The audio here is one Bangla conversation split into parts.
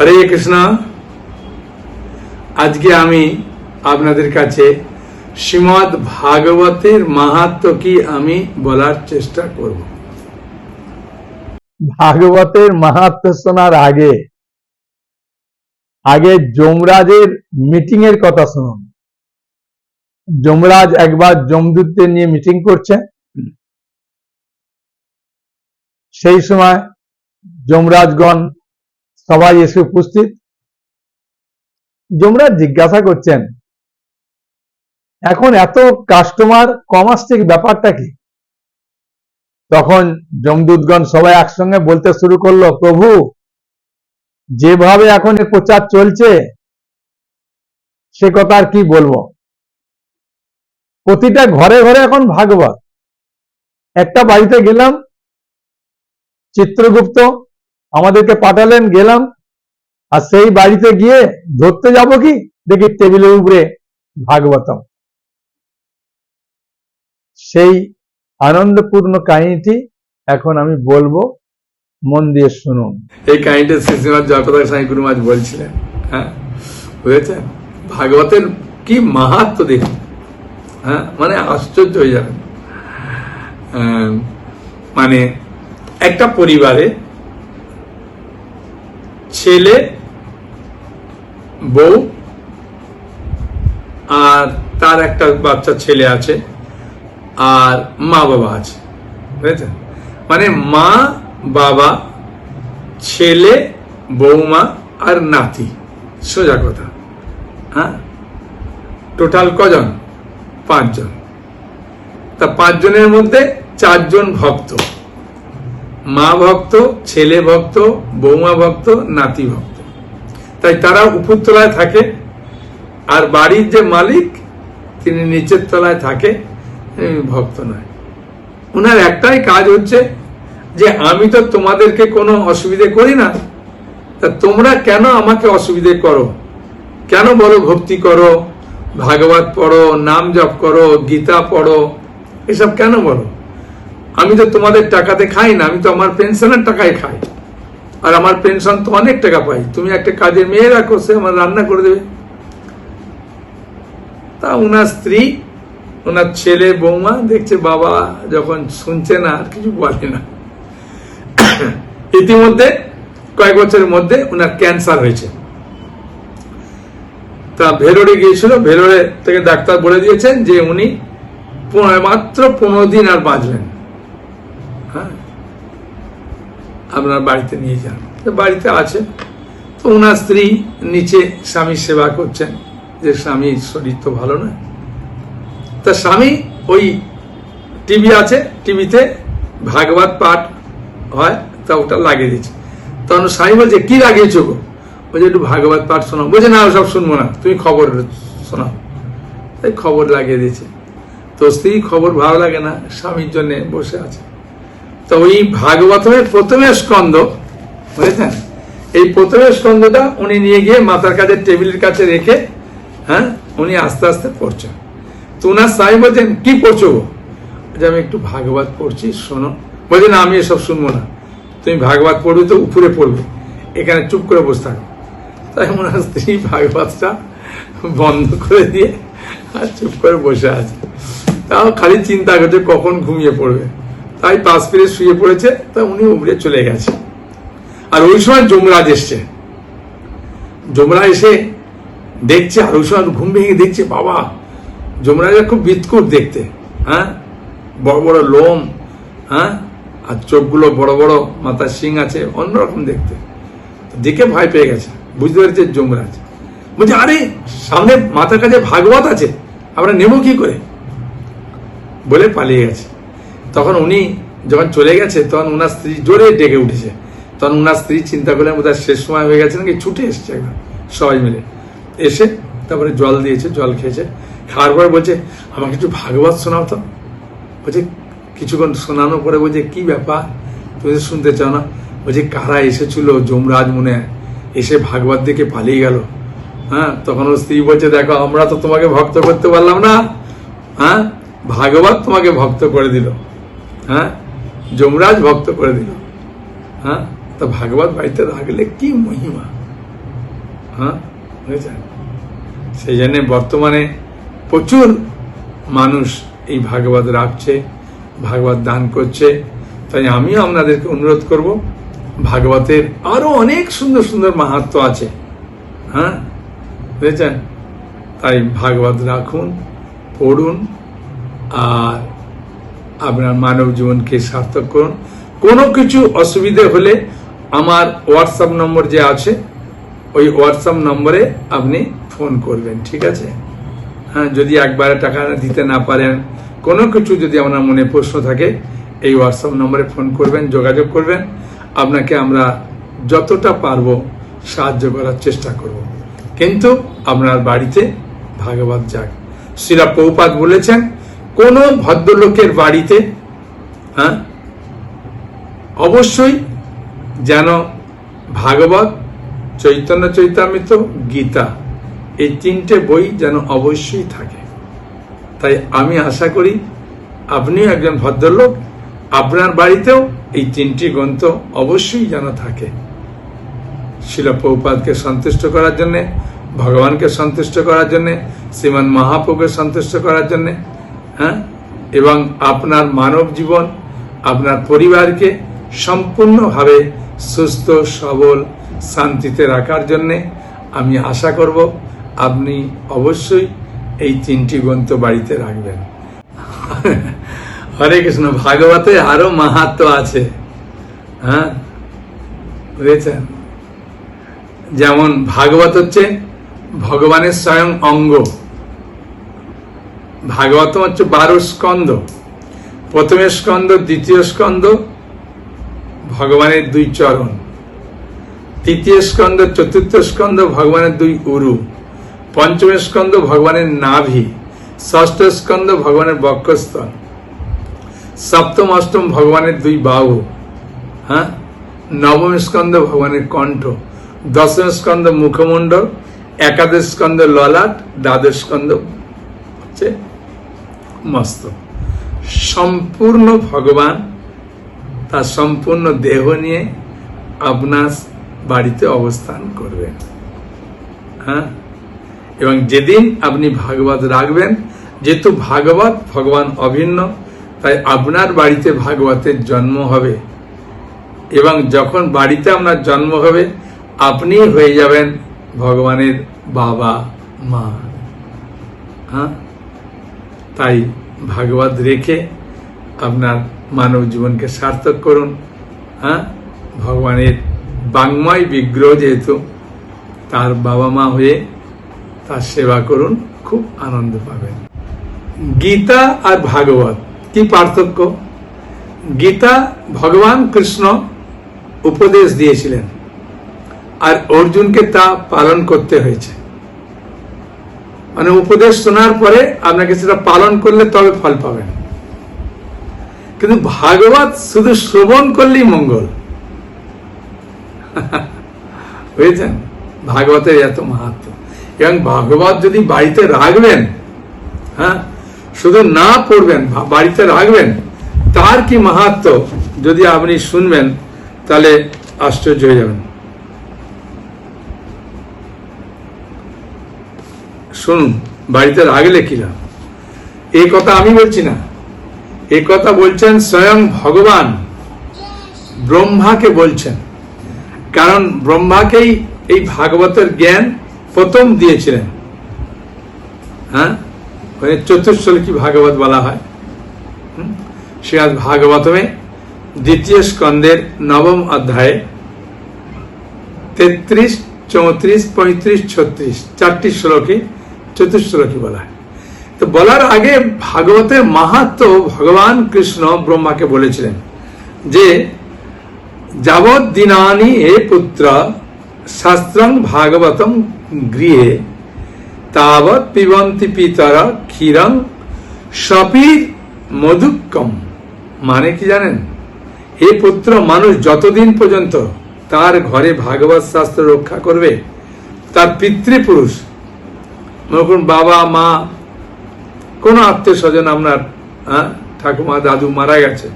হরে কৃষ্ণ। আজকে আমি আপনাদের কাছে শ্রীমদ ভাগবতের মাহাত্ম কি আমি বলার চেষ্টা করব। ভাগবতের মাহাত্ম শোনার আগে আগে যমরাজের মিটিং এর কথা শুনুন। যমরাজ একবার যমদূতদের নিয়ে মিটিং করছে। সেই সময় যমরাজগণ সবাই এসে উপস্থিত। যমরাজ জিজ্ঞাসা করছেন, এখন এত কাস্টমার কম আসছে কি ব্যাপারটা কি? তখন যমদূতগণ সবাই একসঙ্গে বলতে শুরু করল, প্রভু, যেভাবে এখন প্রচার চলছে, সে কথা আর কি বলব? প্রতিটা ঘরে ঘরে এখন ভাগবত। একটা বাড়িতে গেলাম, চিত্রগুপ্ত আমাদেরকে পাঠালেন গেলাম। আর সেই বাড়িতে গিয়ে ধরতে যাব কি? দেখি টেবিলের উপরে ভাগবতম। সেই আনন্দপূর্ণ কাহিনীটি এখন আমি বলব মন দিয়ে শুনুন। এই কাহিনীটা শ্রীশ্রীনাথ জয়প্রকাশ স্বামী গুরু মাঝ বলছিলেন হ্যাঁ? বুঝেছেন? ভাগবতের কি মাহাত্ম দেখুন হ্যাঁ? মানে আশ্চর্য হয়ে আহ, মানে একটা পরিবারে ছেলে, বউ, আর তার একটা বাচ্চা ছেলে আছে, আর মা বাবা আছে, বুঝেছেন? মানে মা, বাবা, ছেলে বৌমা আর নাতি, সোজা কথা হ্যাঁ? টোটাল কজন? পাঁচজন। তা পাঁচজনের মধ্যে চারজন ভক্ত। মা ভক্ত, ছেলে ভক্ত, বৌমা ভক্ত, নাতি ভক্ত। তাই তারা উপরতলায় থাকে, আর বাড়ির যে মালিক, তিনি নিচের তলায় থাকে ভক্ত নয়। ওনার একটাই কাজ হচ্ছে যে, আমি তো তোমাদেরকে কোনো অসুবিধে করি না, তা তোমরা কেন আমাকে অসুবিধে করো? কেন বলো ভক্তি করো, ভাগবত পড়ো, নাম জপ করো, গীতা পড়ো, এসব কেন বলো? আমি তো তোমাদের টাকাতে খাই না, আমি তো আমার পেনশনের টাকায় খাই। আর আমার পেনশন তো অনেক টাকা পাই। তুমি একটা কাজের মেয়ে রাখো, সে আমার রান্না করে দেবে। তা ওনার স্ত্রী ওনার ছেলে, বৌমা দেখছে বাবা যখন শুনছে না, আর কিছু বলে না। ইতিমধ্যে কয়েক বছরের মধ্যে ওনার ক্যান্সার হয়েছে। তা ভেলোরে গিয়েছিল, ভেলোরে থেকে ডাক্তার বলে দিয়েছেন যে উনি মাত্র পনেরো দিন আর বাঁচবেন হ্যাঁ আপনার বাড়িতে নিয়ে যান। বাড়িতে আছে। তো ওনার স্ত্রী নিচে স্বামীর সেবা করছেন। যে স্বামীর শরীর তো ভালো না তা স্বামী ওই টিভি আছে, টিভিতে ভাগবত পাঠ হয়, তা ওটা লাগিয়ে দিয়েছে। তখন স্বামী বলছে, কি লাগিয়েছো গো? বলছে, একটু ভাগবত পাঠ শোনাও। বলছে, না সব শুনব না। তুমি খবর শোনাও। তাই খবর লাগিয়ে দিয়েছে। তো স্ত্রী খবর ভালো লাগে না, স্বামীর জন্য বসে আছে। তো ওই ভাগবতের প্রথমে স্কন্ধ, বুঝেছেন? এই প্রথমে স্কন্ধটা উনি নিয়ে গিয়ে মাতার কাছে, টেবিলের কাছে রেখে হ্যাঁ উনি আস্তে আস্তে পড়ছেন। তো ওনার স্বামী বলছেন, কি পড়ছো যে আমি একটু ভাগবত পড়ছি, শোনো। বলছে, না, আমি এসব শুনব না। তুমি ভাগবত পড়বে তো উপরে পড়বে। এখানে চুপ করে বসে থাকো। তাই ওনার স্ত্রী ভাগবতটা বন্ধ করে দিয়ে আর চুপ করে বসে আছে। তাও খালি চিন্তা করছে কখন ঘুমিয়ে পড়বে। তাই পাশ ফিরে শুয়ে পড়েছে তা উনি উবড়ে চলে গেছে। আর ওই সময় যমরাজ এসছে। যমরাজ এসে দেখছে, আর ওই সময় ঘুম ভেঙে দেখছে, বাবা, যমরাজের খুব বিৎকুট দেখতে হ্যাঁ? বড় বড় লোম হ্যাঁ? আর চোখগুলো বড় বড়, মাথার শিং আছে, অন্যরকম দেখতে। দেখে ভয় পেয়ে গেছে, বুঝতে পেরেছে যমরাজ। বলছে, আরে, সামনে মাথার কাছে ভাগবত আছে, আমরা নেব কি করে? বলে পালিয়ে গেছে। তখন উনি যখন চলে গেছে, তখন ওনার স্ত্রী জোরে ডেকে উঠেছে। তখন ওনার স্ত্রী চিন্তা করলেন, বোধহয় শেষ সময় হয়ে গেছে নাকি ছুটে এসছে একদম। সবাই মিলে এসে তারপরে জল দিয়েছে, জল খেয়েছে। খাওয়ার পরে বলছে, আমাকে একটু ভাগবত শোনাও তো। বলছে, কিছুক্ষণ শোনানোর পরে বলছে, কি ব্যাপার? তুমি শুনতে চাও না? বলছে, কারা এসেছিল যমরাজ মনে? এসে ভাগবত দেখে পালিয়ে গেল। হ্যাঁ তখন ওর স্ত্রী বলছে, দেখো, আমরা তো তোমাকে ভক্ত করতে পারলাম না। হ্যাঁ ভাগবত তোমাকে ভক্ত করে দিল। হ্যাঁ? যমরাজ ভক্ত করে দিল। হ্যাঁ? তা ভাগবত বাড়িতে রাখলে কি মহিমা? হ্যাঁ? বুঝেছেন? সেই জন্য বর্তমানে প্রচুর মানুষ এই ভাগবত রাখছে, ভাগবত দান করছে। তাই আমিও আপনাদেরকে অনুরোধ করব, ভাগবতের আরও অনেক সুন্দর সুন্দর মাহাত্ম আছে। হ্যাঁ? বুঝেছেন? তাই ভাগবত রাখুন, পড়ুন, আর আপনার মানব জীবনকে সার্থক করুন। কোনো কিছু অসুবিধে হলে আমার হোয়াটসঅ্যাপ নম্বর যে আছে, ওই হোয়াটসঅ্যাপ নম্বরে আপনি ফোন করবেন, ঠিক আছে? হ্যাঁ যদি একবারে টাকা দিতে না পারেন, কোনো কিছু যদি আপনার মনে প্রশ্ন থাকে, এই হোয়াটসঅ্যাপ নম্বরে ফোন করবেন, যোগাযোগ করবেন। আপনাকে আমরা যতটা পারব সাহায্য করার চেষ্টা করব। কিন্তু আপনার বাড়িতে ভাগবত যাক। শিলা পৌপাত বলেছেন কোন ভদ্রলোকের বাড়িতে হ্যাঁ অবশ্যই যেন ভাগবত, চৈতন্য চৈতামৃত, গীতা, এই তিনটে বই যেন অবশ্যই থাকে। তাই আমি আশা করি আপনিও একজন ভদ্রলোক, আপনার বাড়িতেও এই তিনটি গ্রন্থ অবশ্যই যেন থাকে। শিল প্রভুপাদকে সন্তুষ্ট করার জন্যে, ভগবানকে সন্তুষ্ট করার জন্যে, শ্রীমান মহাপ্রভুকে সন্তুষ্ট করার জন্য হ্যাঁ? এবং আপনার মানব জীবন, আপনার পরিবারকে সম্পূর্ণভাবে সুস্থ, সবল, শান্তিতে রাখার জন্যে আমি আশা করব আপনি অবশ্যই এই তিনটি গ্রন্থ বাড়িতে রাখবেন। হরে কৃষ্ণ, ভাগবতে আরও মাহাত্ম আছে। হ্যাঁ? বুঝেছেন? যেমন ভাগবত হচ্ছে ভগবানের স্বয়ং অঙ্গ। ভাগবতম হচ্ছে বারো স্কন্দ প্রথমে স্কন্দ দ্বিতীয় স্কন্দ ভগবানের দুই চরণ। তৃতীয় স্কন্দ চতুর্থ স্কন্দ ভগবানের দুই উরু। পঞ্চম স্কন্দ ভগবানের নাভি। ষষ্ঠ স্কন্দ ভগবানের বক্ষস্থল। সপ্তম, অষ্টম, ভগবানের দুই বাহু। হ্যাঁ? নবম স্কন্দ ভগবানের কণ্ঠ। দশম স্কন্দ মুখমণ্ডল। একাদশ স্কন্দ ললাট। দ্বাদশ স্কন্দ হচ্ছে মস্ত। সম্পূর্ণ ভগবান, তার সম্পূর্ণ দেহ নিয়ে আপনার বাড়িতে অবস্থান করবেন। হ্যাঁ? এবং যেদিন আপনি ভাগবত রাখবেন, যেহেতু ভাগবত ভগবান অভিন্ন, তাই আপনার বাড়িতে ভাগবতের জন্ম হবে। এবং যখন বাড়িতে আপনার জন্ম হবে, আপনি হয়ে যাবেন ভগবানের বাবা মা হ্যাঁ? তাই ভাগবত রেখে আপনার মানব জীবনকে সার্থক করুন হ্যাঁ? ভগবানের বাংময় বিগ্রহ যেহেতু, তার বাবা মা হয়ে তার সেবা করুন, খুব আনন্দ পাবেন। গীতা আর ভাগবত, কি পার্থক্য? গীতা ভগবান কৃষ্ণ উপদেশ দিয়েছিলেন, আর অর্জুনকে তা পালন করতে হয়েছে। মানে উপদেশ শোনার পরে আপনাকে সেটা পালন করলে তবে ফল পাবেন। কিন্তু ভাগবত শুধু শ্রবণ করলেই মঙ্গল। বুঝেছেন? ভাগবতের এত মাহাত্ম। এবং ভাগবত যদি বাড়িতে রাখবেন হ্যাঁ শুধু না পড়বেন বাড়িতে রাখবেন, তার কি মাহাত্ম? যদি আপনি শুনবেন, তাহলে আশ্চর্য হয়ে যাবেন। শুনুন, বাড়িতে রাখলে কি লাভ এই কথা আমি বলছি না। এই কথা বলছেন স্বয়ং ভগবান। ব্রহ্মাকে বলছেন। কারণ ব্রহ্মাকেই এই ভাগবতের জ্ঞান প্রথম দিয়েছিলেন। হ্যাঁ? ওই চতুর্শ্লোকী ভাগবত বলা হয়। হুম? শ্রীমদ ভাগবতমে দ্বিতীয় স্কন্দের নবম অধ্যায়ে তেত্রিশ, চৌত্রিশ, পঁয়ত্রিশ, ছত্রিশ, চারটি শ্লোকে চতুর্শ্লোকী বলা হয়। তো বলার আগে ভাগবতের মাহাত্ম ভগবান কৃষ্ণ ব্রহ্মাকে বলেছিলেন যে, যাবৎ দিনানি হে পুত্র, শাস্ত্রং ভাগবতম গৃহে, তাবৎ পিবন্তি পিতর ক্ষীরং সপীর মধুক্কম। মানে কি জানেন? হে পুত্র, মানুষ যতদিন পর্যন্ত তার ঘরে ভাগবত শাস্ত্র রক্ষা করবে, তার পিতৃপুরুষ মনে বাবা মা কোনো আত্মীয় স্বজন আপনার হ্যাঁ, ঠাকুমা দাদু মারা গেছে।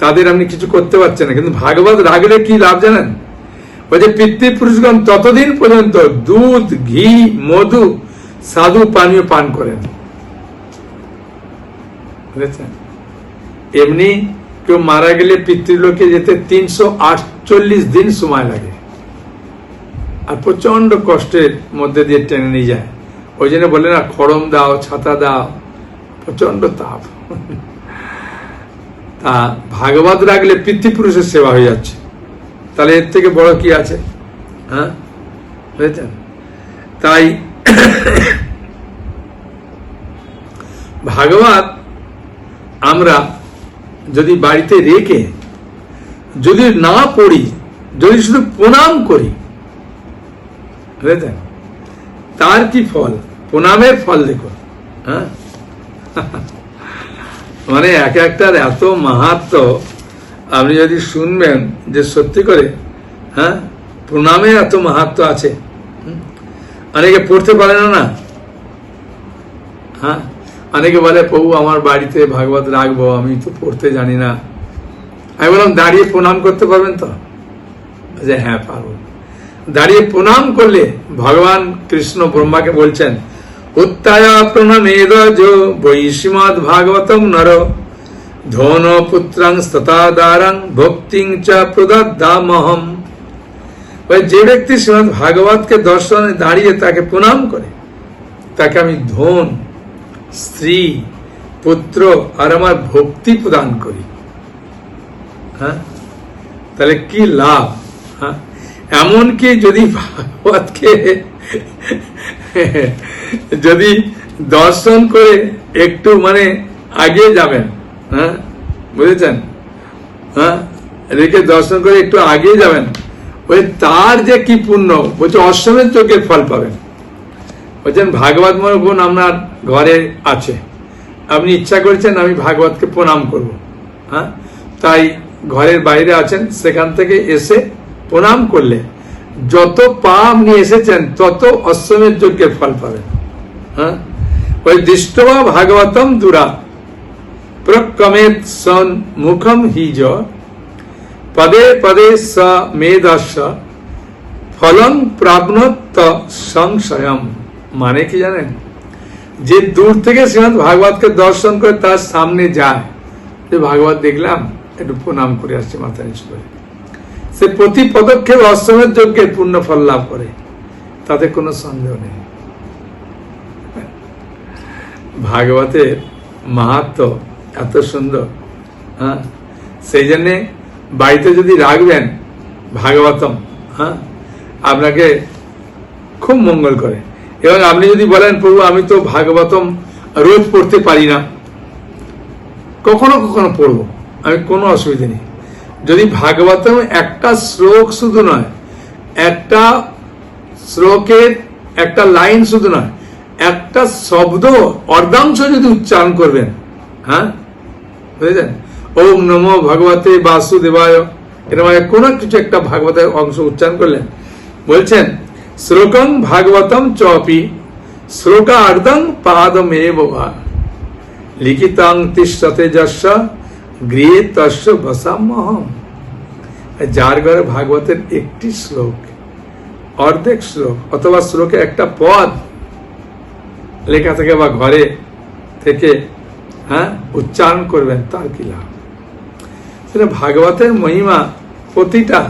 তাদের আপনি কিছু করতে পারছেন না কিন্তু ভাগবত রাগলে কি লাভ জানেন? বলছে পিতৃপুরুষগণ ততদিন পর্যন্ত দুধ ঘি মধু সাধু পানীয় পান করেন। বুঝেছেন? এমনি কেউ মারা গেলে পিতৃলোকে যেতে তিনশো আটচল্লিশ দিন সময় লাগে। আর প্রচণ্ড কষ্টের মধ্যে দিয়ে টেনে নিয়ে যায়। ওই জন্য বলে না, খড়ম দাও, ছাতা দাও। প্রচণ্ড তাপ। তা ভাগবত রাখলে পিতৃপুরুষের সেবা হয়ে যাচ্ছে। তাহলে এর থেকে বড় কি আছে? হ্যাঁ? বুঝেছেন তাই ভাগবত আমরা যদি বাড়িতে রেখে, যদি না পড়ি, যদি শুধু প্রণাম করি বুঝেছেন তার কি ফল? প্রণামের ফল দেখো হ্যাঁ? মানে এক একটার এত মাহাত্ম, আপনি যদি শুনবেন যে সত্যি করে হ্যাঁ? প্রণামে এত মাহাত্ম আছে? অনেকে পড়তে পারে না না? হ্যাঁ? অনেকে বলে, প্রভু, আমার বাড়িতে ভাগবত রাখব, আমি তো পড়তে জানি না। আমি বললাম, দাঁড়িয়ে প্রণাম করতে পারবেন তো? যে হ্যাঁ পারব। দাঁড়িয়ে প্রণাম করলে ভগবান কৃষ্ণ ব্রহ্মাকে বলছেন, উত্তায়া প্রণমেদ বৈশ্রীমদ ভাগবতম নর। ধন পুত্রাং স্ততাদারাং ভক্তিং চ প্রদদ্দামহম ওই যে ব্যক্তি শ্রীমদ ভাগবতকে দর্শনে দাঁড়িয়ে তাকে প্রণাম করে, তাকে আমি ধন, স্ত্রী, পুত্র আর আমার ভক্তি প্রদান করি। হ্যাঁ? তাহলে কি লাভ? হ্যাঁ? এমনকি যদি ভাগবতকে যদি দর্শন করে একটু মানে আগে যাবেন হ্যাঁ? বুঝেছেন? হ্যাঁ? রেখে দর্শন করে একটু আগে যাবেন। ওই তার যে কি পুণ্য, বলছে অশ্বমের চোখের ফল পাবেন। বলছেন, ভাগবত ময় গুণ আপনার ঘরে আছে। আপনি ইচ্ছা করেছেন আমি ভাগবতকে প্রণাম করব। হ্যাঁ? তাই ঘরের বাইরে আছেন, সেখান থেকে এসে প্রণাম করলে যত পা আপনি এসেছেন, তত অশ্বমের যজ্ঞের ফল পাবেন। হ্যাঁ? ওই দৃষ্টবা ভাগবতম দুরা প্রক্রমেত সন মুখম হিজ। পদে পদে স মেদস্য ফলং প্রাপ্নত সংশয়ম। মানে কি জানেন? যে দূর থেকে শ্রীমদ ভাগবতকে দর্শন করে তার সামনে যায়। যে ভাগবত দেখলাম, একটু প্রণাম করে আসছে মাথা নিচু করে। সে প্রতি পদক্ষেপ অষ্টমের যজ্ঞের পূর্ণ ফল লাভ করে। তাতে কোনো সন্দেহ নেই। ভাগবতের মাহাত্ম এত সুন্দর হ্যাঁ? সেই জন্যে বাড়িতে যদি রাখবেন ভাগবতম হ্যাঁ? আপনাকে খুব মঙ্গল করে। এবং আপনি যদি বলেন, প্রভু, আমি তো ভাগবতম রোজ পড়তে পারি না। কখনো কখনো পড়ব। আমি কোনো অসুবিধা নেই। যদি ভাগবতম একটা শ্লোক শুধু নয়, একটা শ্লোকের একটা লাইন শুধু নয়, একটা শব্দ অর্ধাংশ যদি উচ্চারণ করবেন হ্যাঁ? বুঝেছেন? ওম নমো ভগবতে বাসুদেবায়। এরকম কোনো কিছু একটা ভাগবতের অংশ উচ্চারণ করলেন। বলছেন, শ্লোকং ভাগবতম চপি, শ্লোকার্ধং পাদমেব লিখিতাং তিষ্ঠতে যশ গৃহে তস্য বসামহম যার ঘরে ভাগবতের একটি শ্লোক, অর্ধেক শ্লোক, অথবা শ্লোকে একটা পদ লেখা থেকে বা ঘরে থেকে হ্যাঁ উচ্চারণ করবেন, তার কি লাভ? সেটা ভাগবতের মহিমা প্রতিটা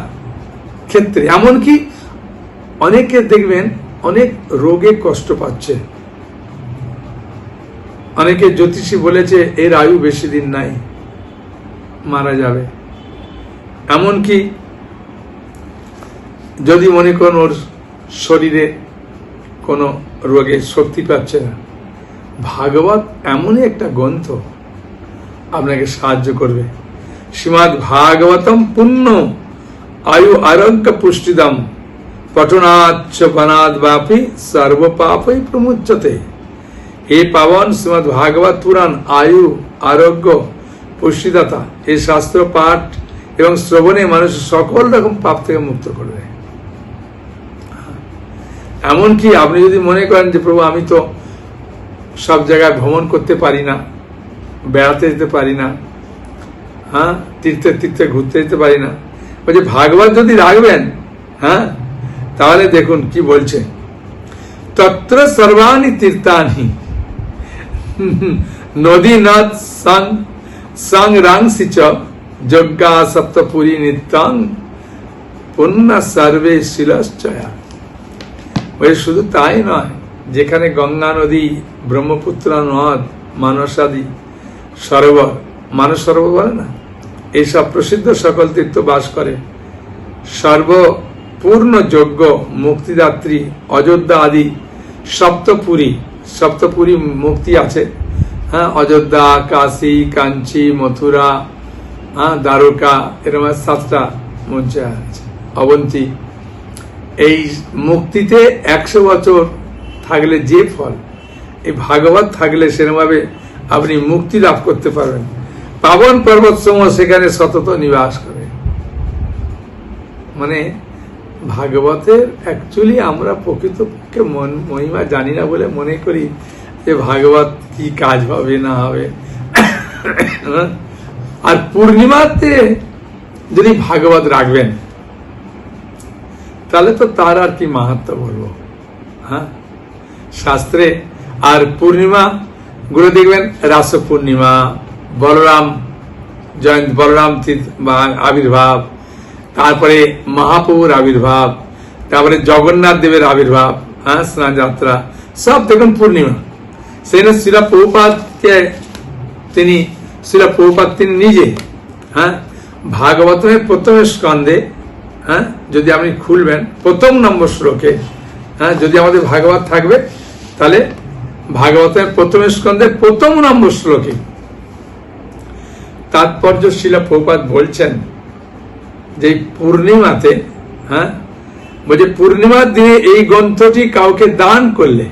ক্ষেত্রে, এমনকি অনেকে দেখবেন অনেক রোগে কষ্ট পাচ্ছে। অনেকে জ্যোতিষী বলেছে এর আয়ু বেশি দিন নাই। মারা যাবে। এমনকি যদি মনে করেন ওর শরীরে কোনো রোগে শক্তি পাচ্ছে না, ভাগবত এমনই একটা গ্রন্থ আপনাকে সাহায্য করবে। শ্রীমদ ভাগবতম পুণ্য আয়ু আরোগ্য পুষ্টিদম পঠনাচ্ছ বনাদ বাপি সর্বপাপই প্রমুচ্যতে। হে পাবন, শ্রীমদ ভাগবত পুরাণ, আয়ু, আরোগ্য পুষ্টিদাতা। এই শাস্ত্র, পাঠ এবং শ্রবণে মানুষ সকল রকম পাপ থেকে মুক্ত করবে। এমনকি আপনি যদি মনে করেন যে, প্রভু, আমি তো সব জায়গায় ভ্রমণ করতে পারি না, বেড়াতে যেতে পারি না হ্যাঁ তীর্থে তীর্থে ঘুরতে যেতে পারি না। বলছে ভাগবত যদি রাখবেন হ্যাঁ তাহলে দেখুন কি বলছে। তত্র সর্বাণি তীর্থানি, নদী নদ সং সং চ যজ্ঞা সপ্তপুরী নিত্যাং পুণ্য সর্বে শিলশ্চয়া ওই শুধু তাই নয়, যেখানে গঙ্গা নদী, ব্রহ্মপুত্র নদ, মানসাদি, সরোবর মানস সরোবর বলে না এইসব প্রসিদ্ধ সকল তীর্থ বাস করে। সর্বপূর্ণ যোগ্য মুক্তিদাত্রী, অযোধ্যা আদি, সপ্তপুরী সপ্তপুরী মুক্তি আছে। হ্যাঁ অযোধ্যা, কাশী, কাঞ্চি, মথুরা হ্যাঁ দ্বারকা, এরকম সাতটা মঞ্চে অবন্তী। এই মুক্তিতে একশো বছর থাকলে যে ফল, এই ভাগবত থাকলে সেরকমভাবে আপনি মুক্তি লাভ করতে পারবেন। পাবন পর্বত সমূহ সেখানে সতত নিবাস করে। মানে ভাগবতের অ্যাকচুয়ালি আমরা প্রকৃতপক্ষে মন, মহিমা জানি না বলে মনে করি যে ভাগবত কি কাজ হবে না হবে? আর পূর্ণিমাতে যদি ভাগবত রাখবেন, তাহলে তো তার আর কি মাহাত্ম বলব হ্যাঁ? শাস্ত্রে আর পূর্ণিমা গুলো দেখবেন, রাস পূর্ণিমা, বলরাম, জয়ন্ত বলরাম আবির্ভাব, তারপরে মহাপ্রভুর আবির্ভাব, তারপরে জগন্নাথ দেবের আবির্ভাব হ্যাঁ স্নান যাত্রা সব দেখুন পূর্ণিমা। সেই শিলা প্রভুপাতকে তিনি শিলা প্রভুপাত তিনি নিজে হ্যাঁ? ভাগবতের প্রথম স্কন্ধে হ্যাঁ? যদি আপনি খুলবেন, প্রথম নম্বর শ্লোকে হ্যাঁ? যদি আমাদের ভাগবত থাকবে, তাহলে ভাগবতের প্রথম স্কন্ধের প্রথম নম্বর শ্লোকে। তাৎপর্য শিলা প্রপাত বলছেন যে পূর্ণিমাতে হ্যাঁ? বলছে, পূর্ণিমার দিনে এই গ্রন্থটি কাউকে দান করলে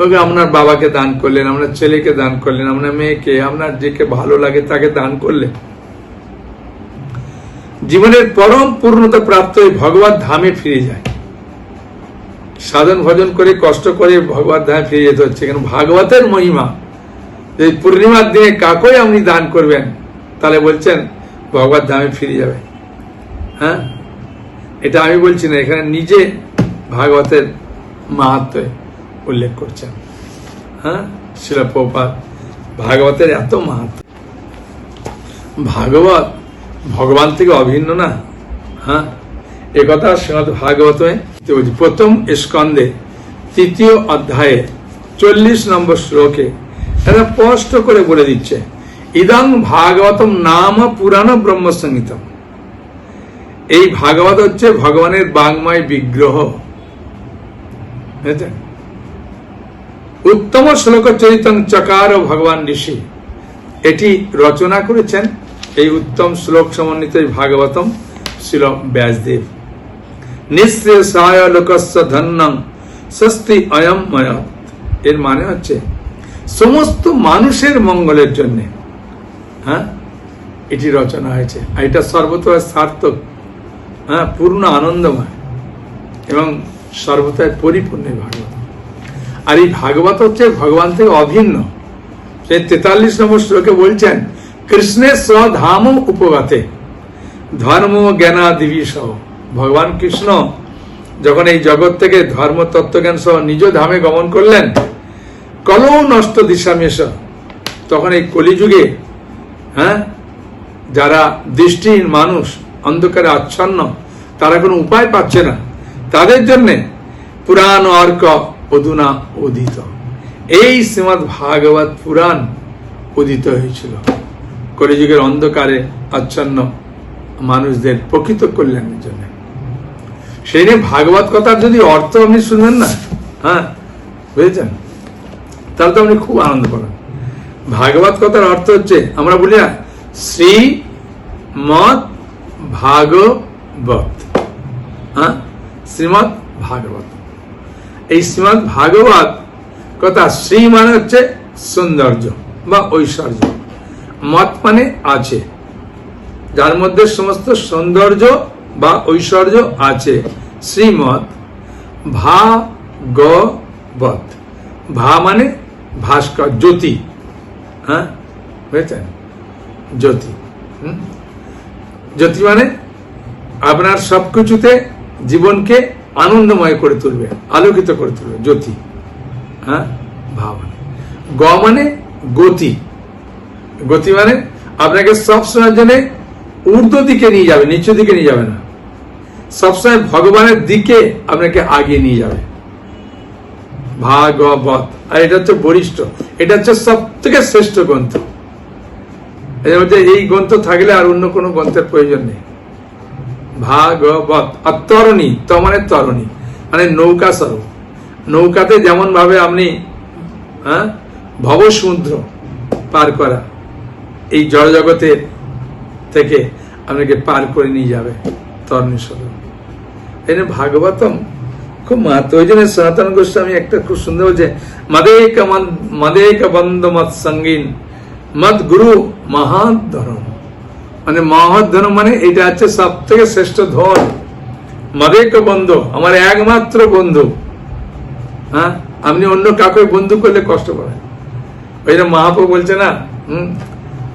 ওকে আপনার বাবাকে দান করলেন, আপনার ছেলেকে দান করলেন, আপনার মেয়েকে, আপনার যেকে ভালো লাগে তাকে দান করলেন। জীবনের পরম পূর্ণতা প্রাপ্ত এই ভগবত ধামে ফিরে যায়। সাধন ভজন করে, কষ্ট করে ভগবত ধামে ফিরে যেতে হচ্ছে। কেন? ভাগবতের মহিমা। যে পূর্ণিমার দিনে কাকই আপনি দান করবেন? তাহলে বলছেন ভগবত ধামে ফিরে যাবে। হ্যাঁ? এটা আমি বলছি না, এখানে নিজে ভাগবতের মাহাত্ম উল্লেখ করছেন। হ্যাঁ? শিলপ্রপাত, ভাগবতের এত মাহাত্ম। ভাগবত ভগবান থেকে অভিন্ন না হ্যাঁ? এ কথা শ্রীমদ ভাগবত প্রথম স্কন্ধে তৃতীয় অধ্যায়ে চল্লিশ নম্বর শ্লোকে এটা স্পষ্ট করে বলে দিচ্ছে, ইদং ভাগবতম নাম পুরাণ ব্রহ্ম সংহিতম এই ভাগবত হচ্ছে ভগবানের বাংময় বিগ্রহ। বুঝেছেন? উত্তম শ্লোক চরিতং চকার ভগবান ঋষি। এটি রচনা করেছেন এই উত্তম শ্লোক সমন্বিত ভাগবতম ছিল ব্যাসদেব। নিঃশ্রেয়সায় লোকস্য ধন্যং, স্বস্তি অয়ম ময়ত। এর মানে হচ্ছে সমস্ত মানুষের মঙ্গলের জন্য। হ্যাঁ? এটি রচনা হয়েছে। আর এটা সর্বতই সার্থক হ্যাঁ পূর্ণ আনন্দময় এবং সর্বতই পরিপূর্ণ ভাগবত। আর এই ভাগবত হচ্ছে ভগবান থেকে অভিন্ন। সেই তেতাল্লিশ নম্বর শ্লোকে বলছেন কৃষ্ণের স্বধাম উপগতে, ধর্ম জ্ঞানাদিবি সহ ভগবান কৃষ্ণ যখন এই জগৎ থেকে ধর্ম তত্ত্বজ্ঞান সহ নিজ ধামে গমন করলেন, কলৌ নষ্ট দিশামেশ তখন এই কলিযুগে হ্যাঁ যারা দৃষ্টিহীন মানুষ, অন্ধকারে আচ্ছন্ন, তারা কোনো উপায় পাচ্ছে না। তাদের জন্যে পুরাণ, অর্ক অধুনা উদিত এই শ্রীমৎ ভাগবত পুরাণ উদিত হয়েছিল। কলিযুগের অন্ধকারে আচ্ছন্ন মানুষদের প্রকৃত কল্যাণের জন্য। সেই নিয়ে ভাগবত কথার যদি অর্থ আপনি শুনবেন না হ্যাঁ বুঝেছেন? তাহলে তো আপনি খুব আনন্দ পাবেন। ভাগবত কথার অর্থ হচ্ছে, আমরা বলি না শ্রী মত ভাগবত। হ্যাঁ শ্রীমৎ ভাগবত। এই শ্রীমৎ ভাগবত কথা শ্রী মানে হচ্ছে সৌন্দর্য বা ঐশ্বর্য। মত মানে আছে। যার মধ্যে সমস্ত সৌন্দর্য বা ঐশ্বর্য আছে। শ্রীমৎ ভা গ ভা মানে ভাস্কর, জ্যোতি। হ্যাঁ? বুঝেছেন? জ্যোতি। জ্যোতি মানে আপনার সবকিছুতে জীবনকে আনন্দময় করে তুলবে, আলোকিত করে তুলবে, জ্যোতি। হ্যাঁ? ভাবনা। গ মানে গতি। গতি মানে আপনাকে সবসময়ের জন্য ঊর্ধ্ব দিকে নিয়ে যাবে নিচু দিকে নিয়ে যাবে না। সবসময় ভগবানের দিকে আপনাকে আগিয়ে নিয়ে যাবে। ভাগবত। আর এটা হচ্ছে বরিষ্ঠ এটা হচ্ছে সব থেকে শ্রেষ্ঠ গ্রন্থ। এই গ্রন্থ থাকলে আর অন্য কোনো গ্রন্থের প্রয়োজন নেই। ভাগবত, আর তরণী ত মানে তরণী মানে নৌকা স্বরূপ। নৌকাতে যেমন ভাবে আপনি হ্যাঁ ভবসমুদ্র পার করা, এই জড়জগতের থেকে আপনাকে পার করে নিয়ে যাবে তরণী স্বরূপ। এই ভাগবতম, খুব মাহাত্ম, ওই জন্য সনাতন গোস্বামী একটা খুব সুন্দর বলছে, মদেক মদেক বন্ধ মত সঙ্গীন মত গুরু মহান ধর্ম মানে মহৎ ধর্ম মানে এটা হচ্ছে সব থেকে শ্রেষ্ঠ ধন মদেক বন্ধু, আমার একমাত্র বন্ধু। হ্যাঁ? আপনি অন্য কাউকে বন্ধু করলে কষ্ট পাবেন। ওই যে মহাপ্রভু বলছে না, হুম?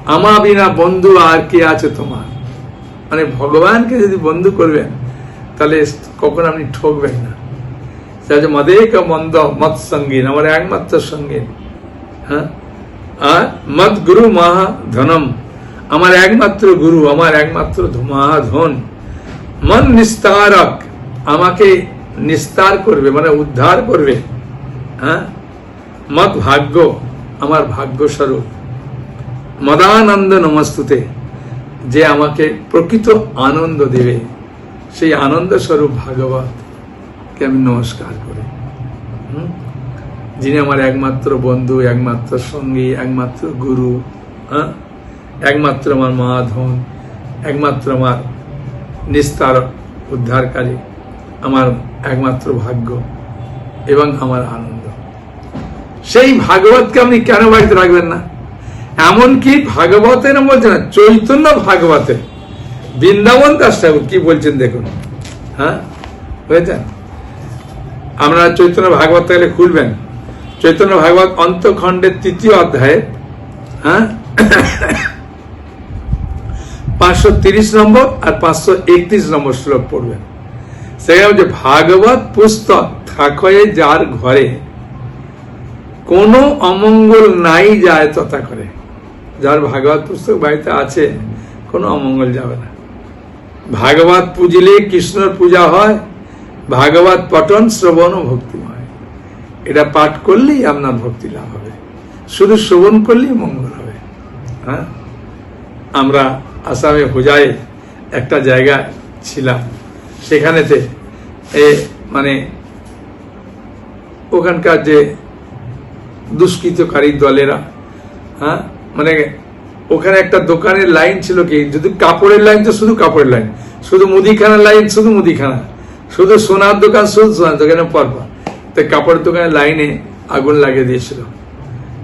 আমা বিনা বন্ধু আর কে আছে তোমার? মানে ভগবানকে যদি বন্ধু করবেন, তাহলে কখন আপনি ঠকবেন না। হচ্ছে মদেক মন্দ মত সঙ্গীন, আমার একমাত্র সঙ্গীন। হ্যাঁ? আর মত গুরু মহা ধনম। আমার একমাত্র গুরু, আমার একমাত্র মহাধন মন নিস্তারক, আমাকে নিস্তার করবে মানে উদ্ধার করবে। হ্যাঁ? মত ভাগ্য, আমার ভাগ্য স্বরূপ মদানন্দ নমস্তুতে, যে আমাকে প্রকৃত আনন্দ দেবে। সেই আনন্দ স্বরূপ ভাগবতকে আমি নমস্কার করি? যিনি আমার একমাত্র বন্ধু, একমাত্র সঙ্গী, একমাত্র গুরু হ্যাঁ? একমাত্র আমার মাধন একমাত্র আমার নিস্তার উদ্ধারকারী, আমার একমাত্র ভাগ্য এবং আমার আনন্দ। সেই ভাগবতকে আপনি কেন বাড়িতে রাখবেন না? এমনকি ভাগবতের বলছে না, চৈতন্য ভাগবতে, বৃন্দাবন দাস ঠাকুর কি বলছেন দেখুন হ্যাঁ? বুঝেছেন আমরা চৈতন্য ভাগবত গেলে খুলবেন। চৈতন্য ভাগবত অন্তখণ্ডের তৃতীয় অধ্যায়ে হ্যাঁ? পাঁচশো তিরিশ নম্বর আর পাঁচশো একত্রিশ নম্বর শ্লোক পড়বেন সেখানে যে ভাগবত পুস্তক থাকয়ে যার ঘরে, কোনো অমঙ্গল নাই যায় তথা করে। যার ভাগবত পুস্তক বাড়িতে আছে, কোনো অমঙ্গল যাবে না। ভাগবত পুজিলে কৃষ্ণর পূজা হয়, ভাগবত পঠন শ্রবণ ও ভক্তিময় এটা পাঠ করলেই আপনার ভক্তি লাভ হবে। শুধু শ্রবণ করলেই মঙ্গল হবে। হ্যাঁ? আমরা আসামে হোজায় একটা জায়গা ছিলাম। সেখানেতে এ মানে ওখানকার যে দুষ্কৃতকারী দলেরা হ্যাঁ মানে ওখানে একটা দোকানের লাইন ছিল কি, যদি কাপড়ের লাইন তো শুধু কাপড়ের লাইন, শুধু মুদিখানার লাইন, শুধু মুদিখানা, শুধু সোনার দোকান, শুধু সোনার দোকানে পরপর তো কাপড়ের দোকানের লাইনে আগুন লাগিয়ে দিয়েছিল।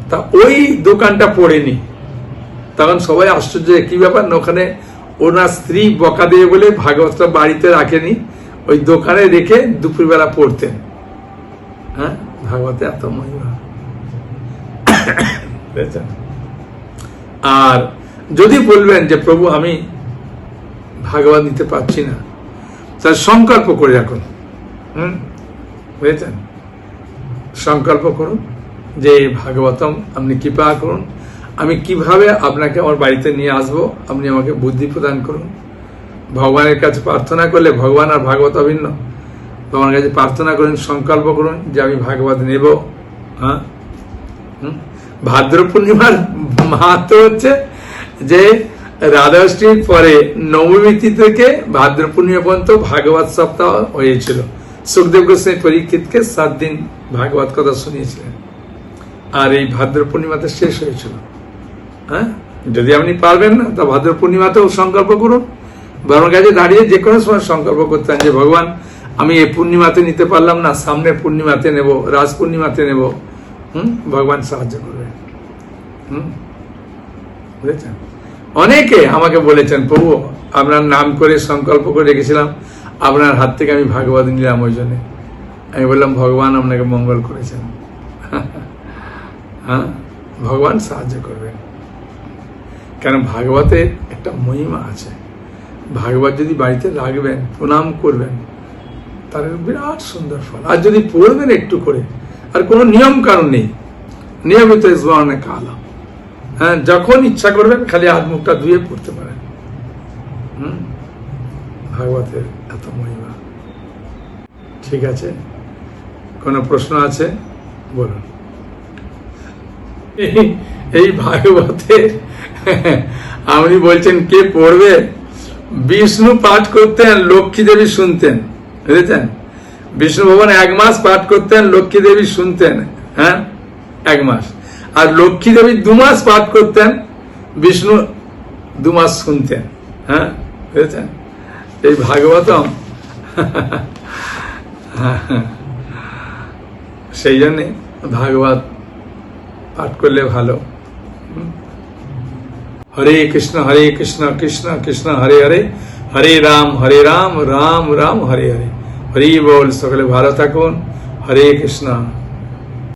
তা ওই দোকানটা পড়েনি। তখন সবাই আশ্চর্য কি ব্যাপার না, ওখানে ওনার স্ত্রী বকা দিয়ে বলে ভাগবতটা বাড়িতে রাখেনি, ওই দোকানে রেখে দুপুরবেলা পড়তেন। হ্যাঁ? ভাগবতে এত মহিমা। আর যদি বলবেন যে, প্রভু, আমি ভাগবত নিতে পারছি না। তার সংকল্প করে রাখুন। হুম? বুঝেছেন? সংকল্প করুন যে, ভাগবতম, আপনি কৃপা করুন। আমি কীভাবে আপনাকে আমার বাড়িতে নিয়ে আসব? আপনি আমাকে বুদ্ধি প্রদান করুন। ভগবানের কাছে প্রার্থনা করলে ভগবান আর ভাগবত অভিন্ন। ভগবানের কাছে প্রার্থনা করুন, সংকল্প করুন যে আমি ভাগবত নেব। হ্যাঁ? ভাদ্র পূর্ণিমার মাহাত্ম হচ্ছে যে রাধাষ্টমীর পরে নবমী তিথি থেকে ভাদ্র পূর্ণিমা পর্যন্ত ভাগবত সপ্তাহ হয়েছিল। সুখদেব গোস্বামী পরীক্ষিতকে সাত দিন ভাগবত কথা শুনিয়েছিলেন। আর এই ভাদ্র পূর্ণিমাতে শেষ হয়েছিল। হ্যাঁ? যদি আপনি পারবেন না, তা ভাদ্র পূর্ণিমাতেও সংকল্প করুন। বাবার কাছে দাঁড়িয়ে যে কোনো সময় সংকল্প করতেন যে, ভগবান, আমি এই পূর্ণিমাতে নিতে পারলাম না, সামনে পূর্ণিমাতে নেব, রাজ পূর্ণিমাতে নেব। হুম? ভগবান সাহায্য করবে হুম? বুঝেছেন? অনেকে আমাকে বলেছেন, প্রভু, আপনার নাম করে সংকল্প করে রেখেছিলাম, আপনার হাত থেকে আমি ভাগবত নিলাম ওই জন্যে। আমি বললাম, ভগবান আপনাকে মঙ্গল করেছেন। হ্যাঁ? ভগবান সাহায্য করবেন। কারণ ভাগবতের একটা মহিমা আছে। ভাগবত যদি বাড়িতে রাখবেন, প্রণাম করবেন, তার বিরাট সুন্দর ফল। আর যদি পড়বেন একটু করে, আর কোনো নিয়ম কারণ নেই। নিয়মিত ইসবানে কালা। হ্যাঁ যখন ইচ্ছা করবেন খালি হাত মুখটা ধুয়ে পড়তে পারেন। হুম? ভাগবতের এত মহিমা। ঠিক আছে? কোনো প্রশ্ন আছে? বলুন। এই- ভাগবতে আপনি বলছেন, কে পড়বে? বিষ্ণু পাঠ করতেন লক্ষ্মী দেবী শুনতেন, বুঝেছেন? বিষ্ণু ভবন এক মাস পাঠ করতেন লক্ষ্মী দেবী শুনতেন হ্যাঁ? এক মাস। আর লক্ষ্মী দেবী দু মাস পাঠ করতেন, বিষ্ণু দু মাস শুনতেন হ্যাঁ? বুঝেছেন? এই ভাগবতম, সেই জন্যে ভাগবত পাঠ করলে ভালো। হরে কৃষ্ণ হরে কৃষ্ণ কৃষ্ণ কৃষ্ণ হরে হরে হরে রাম হরে রাম রাম রাম হরে হরে হরি বল সকলে ভালো থাকুন হরে কৃষ্ণ